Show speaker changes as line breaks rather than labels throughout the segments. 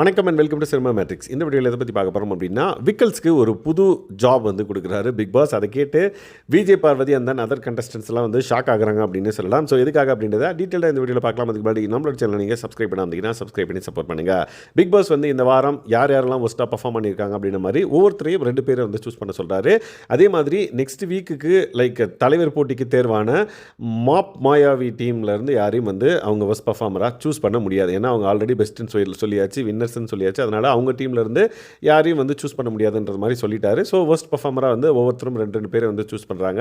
வணக்கம் and welcome to cinema matrix இந்த வீடியோவில் எதை பற்றி பார்க்க போகிறோம் அப்படின்னா விக்கல்ஸ்க்கு ஒரு புது ஜாப் வந்து கொடுக்குறாரு பிக் பாஸ் அதை கேட்டு விஜய் பார்வதி அந்த அதர் கண்டஸ்டன்ஸ்லாம் வந்து ஷாக் ஆகுறாங்க அப்படின்னு சொல்லலாம். ஸோ எதுக்காக அப்படின்றத டீட்டெயிலாக இந்த வீடியோவில் பார்க்கலாம். அதுக்கு முன்னாடி நம்மளோட சேனல் நீங்கள் சப்ஸ்கிரைப் பண்ணாமீங்கன்னா சப்ஸ்கிரைப் பண்ணி சப்போர்ட் பண்ணுங்கள் பிக் பாஸ் வந்து இந்த வாரம் யார் யாரெல்லாம் ஒஸ்ட்டாக பர்ஃபார்ம் பண்ணியிருக்காங்க அப்படின்ற மாதிரி ஒவ்வொருத்தரையும் ரெண்டு பேரை வந்து சூஸ் பண்ண சொல்கிறாரு அதே மாதிரி நெக்ஸ்ட் வீக்குக்கு லைக் தலைவர் போட்டிக்கு தேர்வான மாப் மாயாவி டீம்லேருந்து யாரையும் வந்து அவங்க ஒஸ்ட் பர்ஃபார்மராக சூஸ் பண்ண முடியாது. ஏன்னா அவங்க ஆல்ரெடி பெஸ்ட்டுன்னு சொல்லி சொல்லியாச்சு. வின்னர்ஸ்னு சொல்லியாச்சு. அதனால் அவங்க டீமில் இருந்து யாரையும் வந்து சூஸ் பண்ண முடியாதுன்ற மாதிரி சொல்லிட்டாரு. ஸோ ஒஸ்ட் பர்ஃபார்மராக வந்து ஒவ்வொருத்தரும் ரெண்டு ரெண்டு பேரை வந்து சூஸ் பண்ணுறாங்க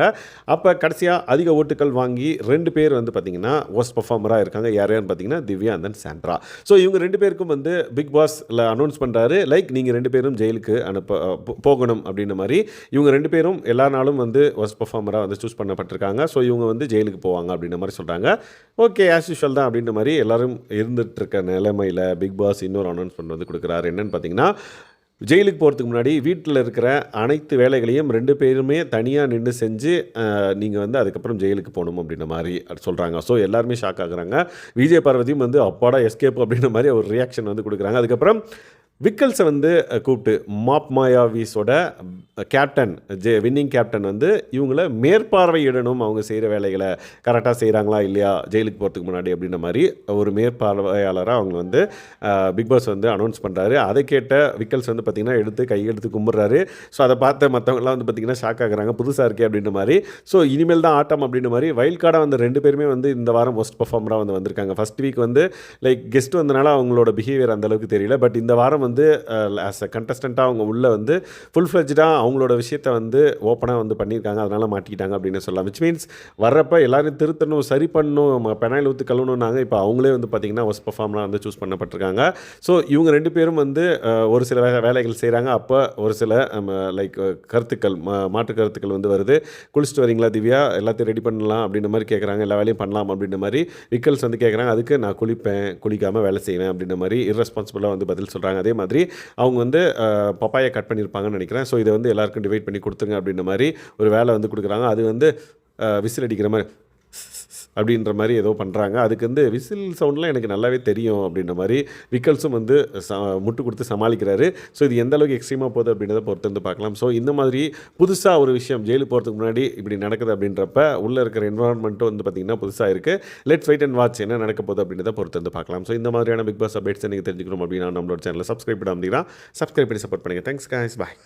அப்போ கடைசியாக அதிக ஓட்டுகள் வாங்கி ரெண்டு பேர் வந்து பார்த்தீங்கன்னா ஒஸ்ட் பர்ஃபார்மராக இருக்காங்க. யார் யாருன்னு பார்த்தீங்கன்னா Divya and then Sandra. So இவங்க ரெண்டு பேருக்கும் வந்து பிக் பாஸில் அனௌன்ஸ் பண்ணுறாரு லைக் நீங்கள் ரெண்டு பேரும் ஜெயிலுக்கு அனுப்ப போகணும் அப்படின்ற மாதிரி இவங்க ரெண்டு பேரும் எல்லா நாளும் வந்து ஒஸ்ட் பர்ஃபார்மராக வந்து சூஸ் பண்ணப்பட்டிருக்காங்க. ஸோ இவங்க வந்து ஜெயிலுக்கு போவாங்க அப்படின்ற மாதிரி சொல்கிறாங்க ஓகே ஆஸ் யூஷுவல் தான் அப்படின்ற மாதிரி எல்லோரும் இருந்துகிட்ருக்க நிலைமையில் பிக் பாஸ் இன்னொரு அனௌன்ஸ் அனௌன்ஸ்மெண்ட் வந்து கொடுக்குறாரு. என்னென்னு பார்த்தீங்கன்னா ஜெயிலுக்கு போகிறதுக்கு முன்னாடி வீட்டில் இருக்கிற அனைத்து வேலைகளையும் ரெண்டு பேருமே தனியாக நின்று செஞ்சு நீங்கள் வந்து அதுக்கப்புறம் ஜெயிலுக்கு போகணும் அப்படின்ற மாதிரி சொல்கிறாங்க ஸோ எல்லாருமே ஷாக் ஆகுறாங்க. விஜய் பார்வதியும் வந்து அப்பாடா எஸ்கேப் அப்படின்ற மாதிரி ஒரு ரியாக்ஷன் வந்து கொடுக்குறாங்க. அதுக்கப்புறம் விக்கல்ஸை வந்து கூப்பிட்டு மாப் மாயாவிஸோட கேப்டன் ஜே வின்னிங் கேப்டன் வந்து இவங்கள மேற்பார்வையிடணும். அவங்க செய்கிற வேலைகளை கரெக்டாக செய்கிறாங்களா இல்லையா ஜெயிலுக்கு போகிறதுக்கு முன்னாடி அப்படின்ற மாதிரி ஒரு மேற்பார்வையாளராக அவங்க வந்து பிக் பாஸ் வந்து அனௌன்ஸ் பண்ணுறாரு அதை கேட்ட விக்கல்ஸ் வந்து பார்த்திங்கன்னா எடுத்து கையெடுத்து கும்பிட்றாரு. ஸோ அதை பார்த்த மற்றவங்களாம் வந்து பார்த்திங்கன்னா ஷாக் ஆகுறாங்க. புதுசாக இருக்கே அப்படின்ற மாதிரி. ஸோ இனிமேல் தான் ஆட்டம் அப்படின்ற மாதிரி வைல்ட் கார்டாக வந்து ரெண்டு பேருமே வந்து இந்த வாரம் ஒஸ்ட் பர்ஃபார்மராக வந்து வந்திருக்காங்க. ஃபர்ஸ்ட் வீக் வந்து லைக் கெஸ்ட் வந்தனால அவங்களோட பிஹேவியர் அந்தளவுக்கு தெரியல. பட் இந்த வாரம் வந்து ஆஸ் அ கண்டஸ்டண்ட்டாக அவங்க உள்ளே வந்து ஃபுல் ஃப்ளெஜ்டாக அவங்களோட விஷயத்தை வந்து ஓப்பனாக வந்து பண்ணியிருக்காங்க. அதனால் மாட்டிக்கிட்டாங்க அப்படின்னு சொல்லலாம். விச் மீன்ஸ் வர்றப்ப எல்லாரையும் திருத்தணும் சரி பண்ணணும் பெனாயில் ஊற்றி கழுவணும்னாங்க. இப்போ அவங்களே வந்து பார்த்திங்கன்னா ஒஸ்ட் பர்ஃபார்மராக வந்து சூஸ் பண்ணப்பட்டிருக்காங்க. ஸோ இவங்க ரெண்டு பேரும் வந்து ஒரு சில வேலைகள் செய்கிறாங்க அப்போ ஒரு சில லைக் கருத்துக்கள் மா- மாற்று கருத்துக்கள் வந்து வருது. குளிச்சுட்டு வரீங்களா திவ்யா? எல்லாத்தையும் ரெடி பண்ணலாம் அப்படின்ற மாதிரி கேட்குறாங்க எல்லா வேலையும் பண்ணலாம் அப்படின்ற மாதிரி விக்கல்ஸ் வந்து கேட்குறாங்க அதுக்கு நான் குளிப்பேன் குளிக்காமல் வேலை செய்வேன் அப்படின்ற மாதிரி irresponsible-ஆ வந்து பதில் சொல்கிறாங்க அதே மாதிரி அவங்க வந்து பப்பாயை கட் பண்ணியிருப்பாங்கன்னு நினைக்கிறேன். ஸோ இதை வந்து எல்லாருக்கும் டிவைட் பண்ணி கொடுத்துருங்க அப்படின்ற மாதிரி ஒரு வேலை வந்து கொடுக்குறாங்க. அது வந்து விசில் அடிக்கிற மாதிரி. அப்படின்ற மாதிரி ஏதோ பண்ணுறாங்க அதுக்கு வந்து விசில் சவுண்ட்லாம் எனக்கு நல்லாவே தெரியும் அப்படின்ற மாதிரி விக்கல்ஸும் வந்து ச முட்டு கொடுத்து சமாளிக்கிறாரு. ஸோ இது எந்த அளவுக்கு எக்ஸ்ட்ரீமாக போகுது அப்படின்றத பொறுத்து வந்து பார்க்கலாம். ஸோ இந்த மாதிரி புதுசாக ஒரு விஷயம் ஜெயிலுக்கு போகிறதுக்கு முன்னாடி இப்படி நடக்குது அப்படின்றப்ப உள்ளே இருக்கிற என்வரான்மெண்ட்டும் வந்து பார்த்திங்கன்னா புதுசாக இருக்குது லெட்ஸ் வெயிட் அண்ட் வாட்ச் என்ன நடக்க போகுது அப்படின்றத பொறுத்து வந்து பார்க்கலாம். ஸோ இந்த மாதிரியான பிக் பாஸ் அப்டேட்ஸ் நீங்கள் தெரிஞ்சுக்கணும் அப்படின்னா நம்மளோட சேனலில் சப்ஸ்கிரைப் அப்படின்னா சப்ஸ்கிரைப் பண்ணி சப்போர்ட் பண்ணுங்கள் தேங்க்ஸ் காய்ஸ் பாய்